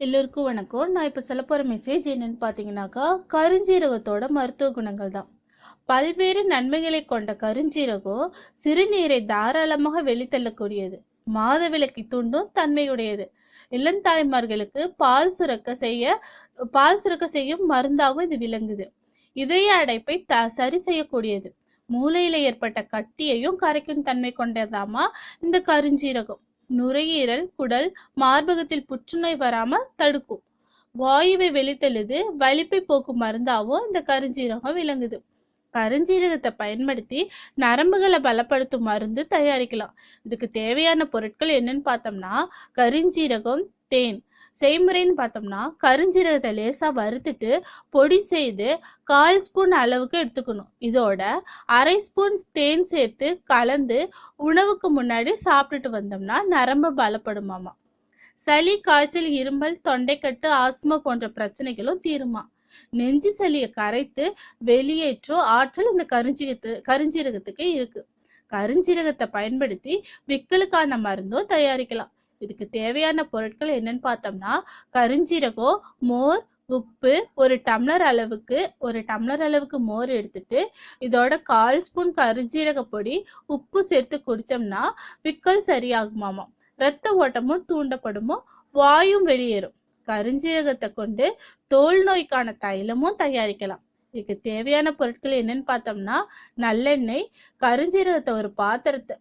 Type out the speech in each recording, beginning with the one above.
எல்லோருக்கும் வணக்கம். நான் இப்போ சொல்ல போகிற மெசேஜ் என்னென்னு பார்த்தீங்கன்னாக்கா கருஞ்சீரகத்தோட மருத்துவ குணங்கள் தான். பல்வேறு நன்மைகளை கொண்ட கருஞ்சீரகம் சிறுநீரை தாராளமாக வெளித்தள்ளக்கூடியது. மாதவிலக்கை தூண்டும் தன்மையுடையது. இளந்தாய்மார்களுக்கு பால் சுரக்க செய்ய பால் சுரக்க செய்யும் மருந்தாகவும் இது விளங்குது. இதய அடைப்பை த சரி செய்யக்கூடியது. மூளையில ஏற்பட்ட கட்டியையும் கரைக்கும் தன்மை கொண்டதாமா இந்த கருஞ்சீரகம். நுரையீரல் குடல் மார்பகத்தில் புற்றுநோய் வராம தடுக்கும். வாயுவை வெளித்தெழுது வலிப்பை போக்கும் மருந்தாவும் இந்த கருஞ்சீரகம் விளங்குது. கருஞ்சீரகத்தை பயன்படுத்தி நரம்புகளை பலப்படுத்தும் மருந்து தயாரிக்கலாம். இதுக்கு தேவையான பொருட்கள் என்னன்னு பார்த்தோம்னா கருஞ்சீரகம் தேன். செய்முறைன்னு பார்த்தோம்னா கருஞ்சீரகத்தை லேசாக வறுத்துட்டு பொடி செய்து கால் ஸ்பூன் அளவுக்கு எடுத்துக்கணும். இதோட அரை ஸ்பூன் தேன் சேர்த்து கலந்து உணவுக்கு முன்னாடி சாப்பிட்டுட்டு வந்தோம்னா நரம்பு பலப்படுமாமா. சளி காய்ச்சல் இருமல் தொண்டைக்கட்டு ஆஸ்மா போன்ற பிரச்சனைகளும் தீருமா. நெஞ்சு சளியை கரைத்து வெளியேற்றும் ஆற்றல் இந்த கருஞ்சீரகத்து கருஞ்சீரகத்துக்கு இருக்கு. கருஞ்சீரகத்தை பயன்படுத்தி விக்கலுக்கான மருந்தும் தயாரிக்கலாம். இதுக்கு தேவையான பொருட்கள் என்னன்னு பார்த்தோம்னா கருஞ்சீரகம் மோர் உப்பு ஒரு டம்ளர் அளவுக்கு ஒரு டம்ளர் அளவுக்கு மோர் எடுத்துட்டு இதோட கால் ஸ்பூன் கருஞ்சீரக பொடி உப்பு சேர்த்து குடித்தோம்னா பிக்கல் சரியாகுமாமா? இரத்த ஓட்டமும் தூண்டப்படுமோ? வாயும் வெளியேறும். கருஞ்சீரகத்தை கொண்டு தோல் நோய்க்கான தைலமும் தயாரிக்கலாம். இதுக்கு தேவையான பொருட்கள் என்னன்னு பார்த்தோம்னா நல்லெண்ணெய் கருஞ்சீரகத்தை ஒரு பாத்திரத்தை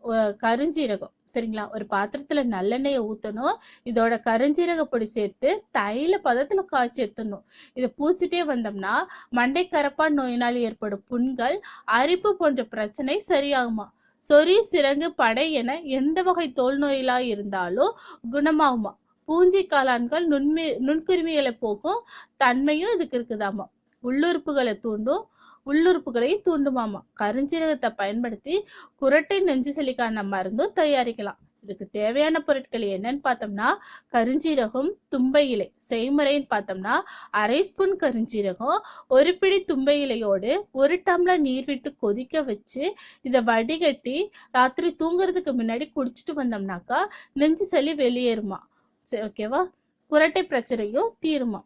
கருஞ்சீரகம் சரிங்களா? ஒரு பாத்திரத்துல நல்லெண்ணெயை ஊற்றணும் இதோட கருஞ்சீரக பொடி சேர்த்து தைல பதத்துல காய்ச்சி எடுத்துடணும். இதை பூசிட்டே வந்தோம்னா மண்டை கரப்பா நோயினால் ஏற்படும் புண்கள் அரிப்பு போன்ற பிரச்சனை சரியாகுமா? சொறி சிறங்கு படை என எந்த வகை தோல் நோயிலா இருந்தாலும் குணமாகுமா? பூஞ்சி காளான்கள் நுண்மி நுண்கிருமிகளை போக்கும் தன்மையும் இதுக்கு இருக்குதாமா? உள்ளுறுப்புகளை தூண்டும் உள்ளுறுப்புகளை தூண்டுமாமா. கருஞ்சீரகத்தை பயன்படுத்தி குரட்டை நெஞ்சு சளிக்கான மருந்தும் தயாரிக்கலாம். இதுக்கு தேவையான பொருட்கள் என்னன்னு பார்த்தோம்னா கருஞ்சீரகம் தும்பை இலை. செய்முறைன்னு பார்த்தோம்னா அரை ஸ்பூன் கருஞ்சீரகம் ஒரு பிடி தும்பை இலையோடு ஒரு டம்ளர் நீர் விட்டு கொதிக்க வச்சு இதை வடிகட்டி ராத்திரி தூங்குறதுக்கு முன்னாடி குடிச்சிட்டு வந்தோம்னாக்கா நெஞ்சு சளி வெளியேறுமா. சரி ஓகேவா குரட்டை பிரச்சனையும் தீருமா.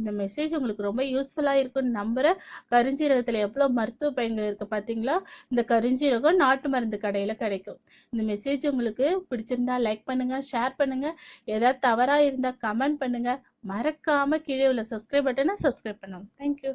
இந்த மெசேஜ் உங்களுக்கு ரொம்ப யூஸ்ஃபுல்லாக இருக்கும்னு நம்புகிறேன் கருஞ்சீரகத்தில் எவ்வளோ மருத்துவ பயன்கள் இருக்குது பார்த்தீங்களா இந்த கருஞ்சீரகம் நாட்டு மருந்து கடையில் கிடைக்கும். இந்த மெசேஜ் உங்களுக்கு பிடிச்சிருந்தா லைக் பண்ணுங்கள் ஷேர் பண்ணுங்கள் ஏதாவது தவறாக இருந்தால் கமெண்ட் பண்ணுங்கள் மறக்காமல் கீழே உள்ள சப்ஸ்கிரைப் பட்டனை சப்ஸ்கிரைப் பண்ணுங்க தேங்க்யூ